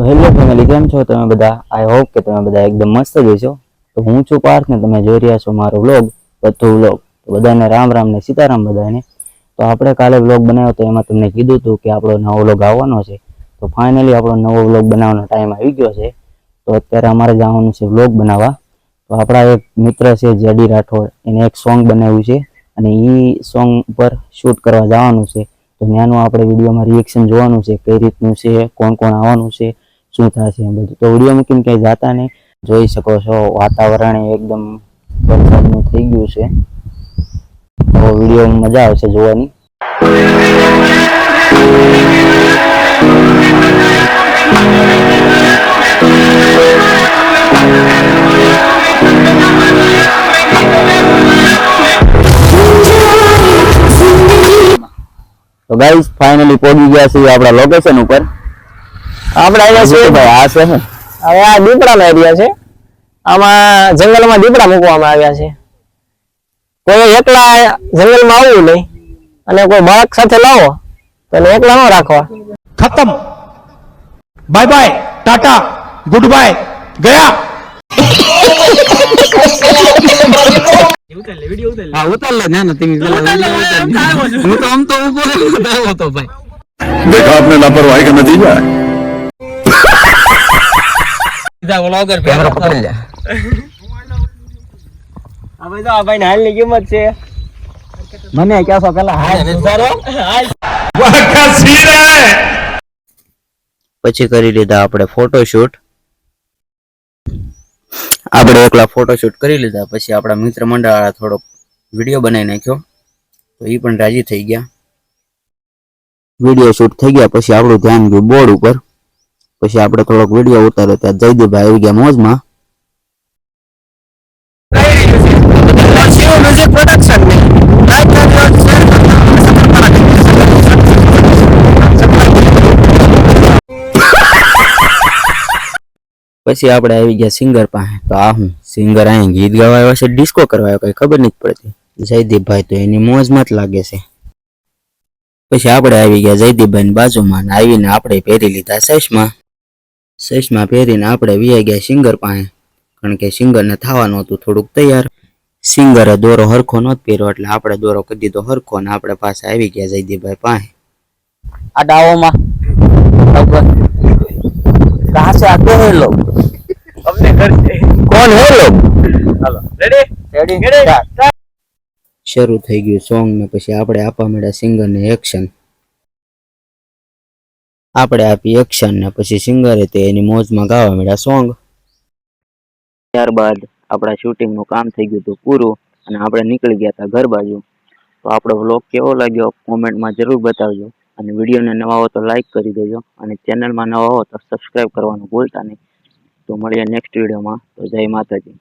તો hello family કેમ છો તમે બધા? આઈ હોપ કે તમે બધા એકદમ મસ્ત જ છો તો હું છું પાર્થ ને તમે જોઈ રહ્યા છો મારો વ્લોગ બધું વ્લોગ તો બધાને રામ રામ ને સીતારામ બધાને. તો આપણે કાલે વ્લોગ બનાવ્યો તો એમાં તમને કીધું હતું કે આપણો નવો વ્લોગ આવવાનો છે. તો ફાઇનલી આપણો નવો વ્લોગ બનાવવાનો ટાઈમ આવી ગયો છે. તો અત્યારે અમારે જવાનું છે વ્લોગ બનાવવા. તો આપણા એક મિત્ર છે, જેડી રાઠોડ, એને એક સોંગ બનાવ્યું છે. અને એ સોંગ ઉપર શૂટ કરવા જવાનું છે. તો ત્યાંનું આપણે વિડીયોમાં રિએક્શન જોવાનું છે, કઈ રીતનું છે, કોણ કોણ આવવાનું છે શું થશે બધું. તો વીડિયો મૂકીને ક્યાંય જાતા નહીં. જોઈ શકો છો, વાતાવરણ એકદમ વરસાદનું થઈ ગયું છે. તો વીડિયો મજા આવશે જોવાની. તો ગાઈસ ફાઇનલી પહોંચી ગયા છીએ આપણા લોકેશન ઉપર. આપણે આવ્યા છીએ ભાઈ આ છે શું હવે આ દીપડાનો એરિયા છે આમાં જંગલમાં દીપડા મૂકવામાં આવ્યા છે કોઈ એકલા જંગલમાં આવવું નહીં અને કોઈ બાળક સાથે લાવો તો એને એકલા ન રાખવા खत्म bye bye tata goodbye गया હા ઉતાર લે ના ના તમે હું તો આમ તો ઉભો બતાવો તો ભાઈ देखा आपने लापरवाही का नतीजा है બધા વ્લોગર કેમેરો પકડી લે હવે તો આ ભાઈ હાલની કિંમત છે. મને કહેશો પેલા હાલ. સુધારો હાલ. પછી કરી લીધા આપણે ફોટોશૂટ આપણે એકલા ફોટોશૂટ કરી લીધા પછી આપણા મિત્ર મંડળ થોડોક વીડિયો બનાવી નાખ્યો. તો એ પણ રાજી થઈ ગયા. વીડિયો શૂટ થઈ ગયા પછી આપણું ધ્યાન ગયું બોર્ડ ઉપર. પછી આપણે થોડોક વીડિયો ઉતાર્યો ત્યાં જયદીપભાઈ આવી ગયા મોજમાં. પછી આપણે આવી ગયા સિંગર પાસે. તો આ હું, સિંગર અહીં ગીત ગાવા આવ્યો છે ડિસ્કો કરવા આવ્યો, કઈ ખબર નથી પડતી. જયદીપભાઈ તો એની મોજમાં જ લાગે છે. પછી આપણે આવી ગયા જયદીપભાઈની બાજુમાં આવીને આપણે પહેરી લીધા સશમાં. ચશ્મા પહેરીને આપણે વીઆઈ ગયા સિંગર પાસે. કારણ કે સિંગરને થવાનું હતું થોડુંક તૈયાર. સિંગરે દોરો હરખો નહોતો પહેર્યો એટલે આપણે દોરો કદી દીધો હરખો ને આપણે પાસે આવી ગયા જયદીભાઈ પાસે. આ ડાવોમાં ઘાસ આ તો હે કરશે કોણ હે લોગ રેડી રેડી રેડી શરૂ થઈ ગયું સોંગ ને પછી આપણે આપવા સિંગર ને એક્શન આપણે આપી એક્શન ને પછી સિંગરે તે એની મોજમાં ગાવા મળ્યા સોંગ ત્યારબાદ આપણા શૂટિંગનું કામ થઈ ગયું હતું પૂરું અને આપણે નીકળી ગયા હતા ઘર બાજુ. તો આપણો વ્લોગ કેવો લાગ્યો કોમેન્ટમાં જરૂર બતાવજો અને વિડીયોને નવા હો તો લાઈક કરી દેજો અને ચેનલમાં નવા હો તો સબસ્ક્રાઈબ કરવાનું ભૂલતા નહીં. તો મળીએ નેક્સ્ટ વિડીયોમાં તો જય માતાજી.